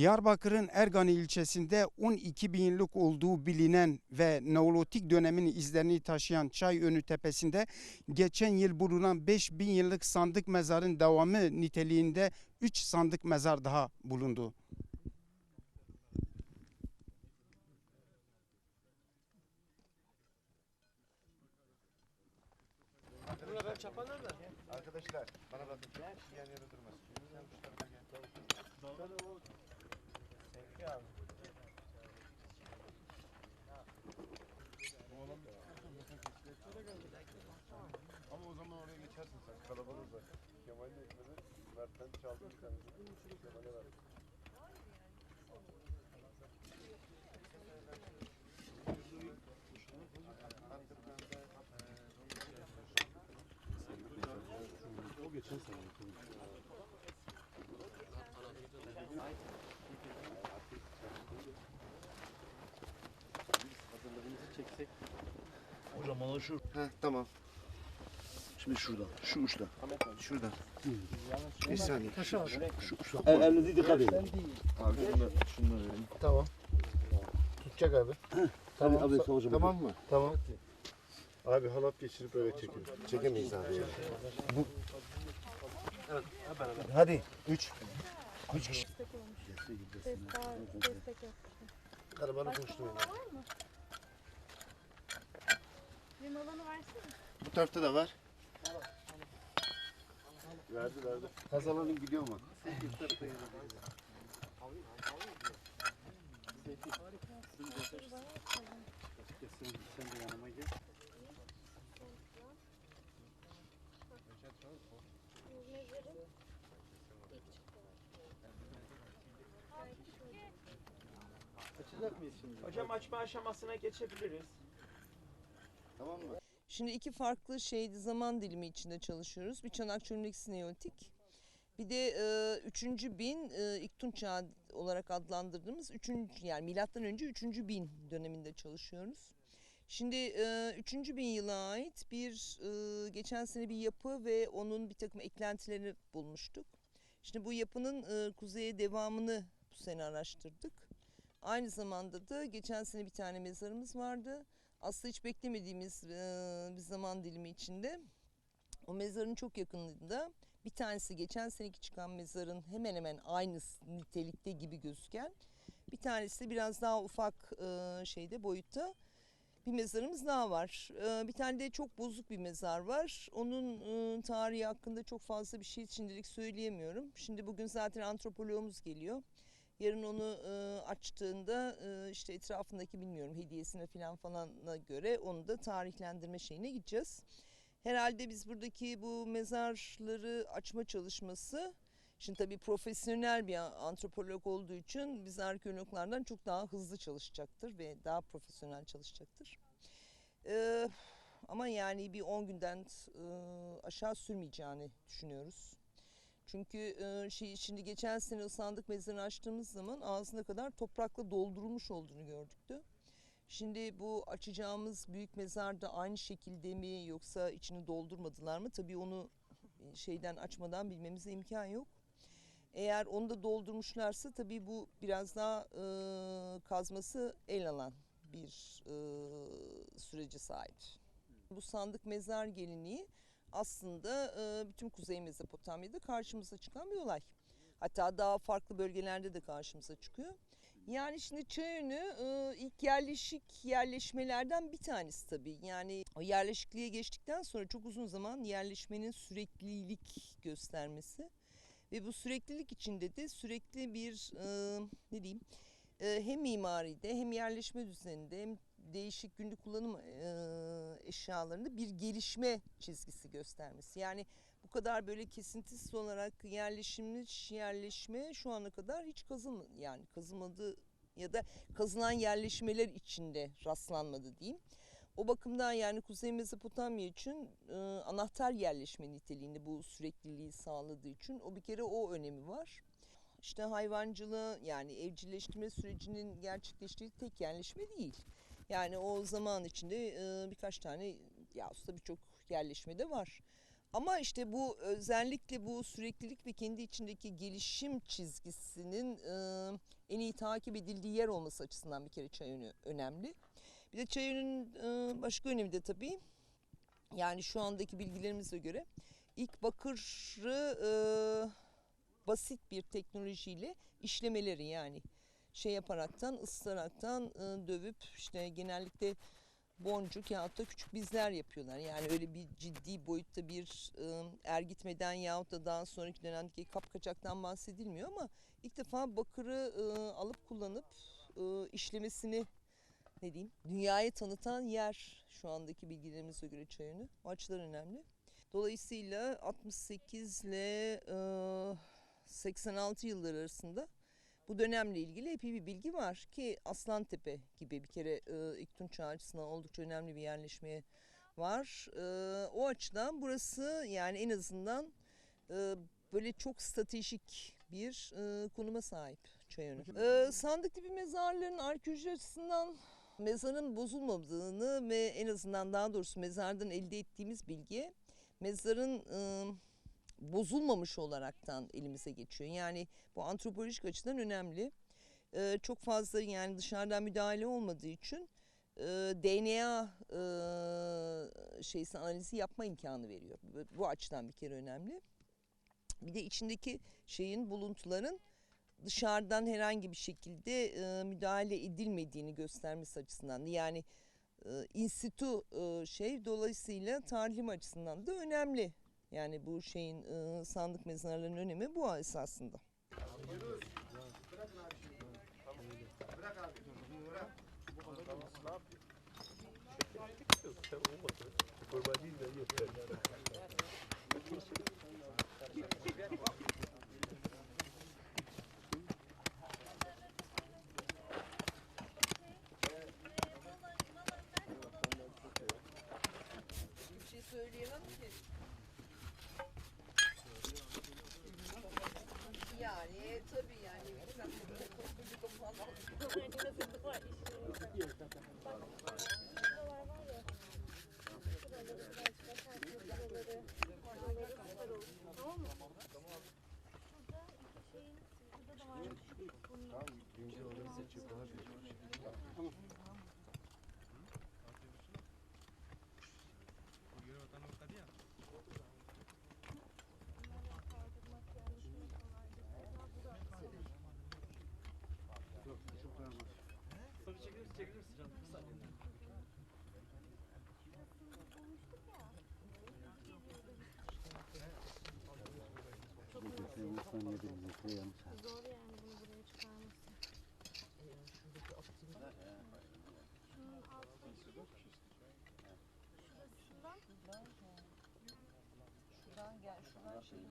Diyarbakır'ın Ergani ilçesinde 12 bin yıllık olduğu bilinen ve Neolitik dönemin izlerini taşıyan Çayönü Tepesi'nde geçen yıl bulunan 5 bin yıllık sandık mezarın devamı niteliğinde 3 sandık mezar daha bulundu. Arkadaşlar bana bakın. Yan yana durmasın. Ama o zaman oraya Kalabalık var. Kemal de ekmedi. Mert'ten çaldı bir tanesini. Kemal'e verdi. Hocam bana şu Heh tamam. Şimdi şurada, şu uçta. Şuradan. Bir saniye. Şu uçta. El, elinize dikkat edin. Abi şunu, şunu vereyim. Tamam. Tutacak abi. Tamam, abi, hocam. Tamam mı? Tamam. Abi halat geçirip öyle çekin. Çekemeyiz abi ya. Hadi. Üç. Üç kişi. Arabanı konuşturmayın. Benim olanı versene. Bu tarafta da var. Verdi verdi. Kazalanın gidiyor mu? Hocam açma aşamasına geçebiliriz. Tamam mı? Şimdi iki farklı şeydi zaman dilimi içinde çalışıyoruz. Bir çanak çömlek neolitik. Bir de e, üçüncü bin e, İktun çağı olarak adlandırdığımız üçüncü yani milattan önce üçüncü bin döneminde çalışıyoruz. Şimdi e, üçüncü bin yıla ait bir e, geçen sene bir yapı ve onun bir takım eklentilerini bulmuştuk. Şimdi bu yapının e, kuzeye devamını bu sene araştırdık. Aynı zamanda da geçen sene bir tane mezarımız vardı aslında hiç beklemediğimiz bir zaman dilimi içinde o mezarın çok yakınında bir tanesi geçen seneki çıkan mezarın hemen hemen aynı nitelikte gibi gözüken bir tanesi biraz daha ufak şeyde boyutta bir mezarımız daha var. Bir tane de çok bozuk bir mezar var. Onun tarihi hakkında çok fazla bir şey şimdilik söyleyemiyorum. Şimdi bugün zaten antropoloğumuz geliyor. Yarın onu e, açtığında e, işte etrafındaki bilmiyorum hediyesine falan falana göre onu da tarihlendirme şeyine gideceğiz. Herhalde biz buradaki bu mezarları açma çalışması Şimdi tabii profesyonel bir antropolog olduğu için biz arkeologlardan çok daha hızlı çalışacaktır ve daha profesyonel çalışacaktır. Ee, ama yani bir 10 günden e, aşağı sürmeyeceğini düşünüyoruz. Çünkü e, şey şimdi geçen sene sandık mezarını açtığımız zaman ağzına kadar toprakla doldurulmuş olduğunu gördük de. Şimdi bu açacağımız büyük mezar da aynı şekilde mi yoksa içini doldurmadılar mı? Tabii onu e, şeyden açmadan bilmemize imkan yok. Eğer onu da doldurmuşlarsa tabii bu biraz daha e, kazması el alan bir e, sürece sahip. Bu sandık mezar geleneği aslında e, bütün Kuzey Mezopotamya'da karşımıza çıkan bir olay. Hatta daha farklı bölgelerde de karşımıza çıkıyor. Yani şimdi Çayönü e, ilk yerleşik yerleşmelerden bir tanesi tabii. Yani o yerleşikliğe geçtikten sonra çok uzun zaman yerleşmenin süreklilik göstermesi. Ve bu süreklilik içinde de sürekli bir e, ne diyeyim hem mimaride hem yerleşme düzeninde hem değişik günlük kullanım e, eşyalarında bir gelişme çizgisi göstermesi. Yani bu kadar böyle kesintisiz olarak yerleşimli yerleşme şu ana kadar hiç kazılmadı. Yani kazılmadı ya da kazılan yerleşmeler içinde rastlanmadı diyeyim. O bakımdan yani Kuzey Mezopotamya için e, anahtar yerleşme niteliğinde bu sürekliliği sağladığı için o bir kere o önemi var. İşte hayvancılığı yani evcilleştirme sürecinin gerçekleştiği tek yerleşme değil. Yani o zaman içinde e, birkaç tane ya aslında birçok yerleşme de var. Ama işte bu özellikle bu süreklilik ve kendi içindeki gelişim çizgisinin e, en iyi takip edildiği yer olması açısından bir kere çay önü önemli. Bir de çay önünün e, başka önemi de tabii yani şu andaki bilgilerimize göre ilk bakırı basit bir teknolojiyle işlemeleri yani şey yaparaktan ısıtaraktan e, dövüp işte genellikle boncuk yahut da küçük bizler yapıyorlar. Yani öyle bir ciddi boyutta bir e, ergitmeden yahut da daha sonraki dönemdeki kapkaçaktan bahsedilmiyor ama ilk defa bakırı e, alıp kullanıp işlemesini ne diyeyim dünyaya tanıtan yer şu andaki bilgilerimize göre çayını. O açıdan önemli. Dolayısıyla 68 ile e, 86 yılları arasında bu dönemle ilgili epey bir bilgi var ki Aslantepe gibi bir kere e, ilk Tunç Çağı açısından oldukça önemli bir yerleşmeye var. E, o açıdan burası yani en azından e, böyle çok stratejik bir e, konuma sahip Çayönü. E, sandık tipi mezarların arkeoloji açısından mezarın bozulmadığını ve en azından daha doğrusu mezardan elde ettiğimiz bilgi mezarın e, bozulmamış olaraktan elimize geçiyor. Yani bu antropolojik açıdan önemli. E, çok fazla yani dışarıdan müdahale olmadığı için e, DNA e, şeysi analizi yapma imkanı veriyor. Bu, açıdan bir kere önemli. Bir de içindeki şeyin buluntuların dışarıdan herhangi bir şekilde e, müdahale edilmediğini göstermesi açısından da yani e, institü e, şey dolayısıyla tarihim açısından da önemli. Yani bu şeyin e, sandık mezarlarının önemi bu esasında. Sen olmadı. Kurban değil de yeter. Bir şey söyleyemem ki. Yani tabii yani. Şuralar var ya. Şuraları birazcık açarsın. Buraları. Oraları süper olur. Tamam mı? Şurada iki şeyin, burada da var. Bunun bunları kaldırmak yani şunu kolaydı. Bu da bulmuştuk ya. Çok Zor yani bunu buraya çıkarması. Şunun alttaki şurasından Şuradan gel, şuradan şeyin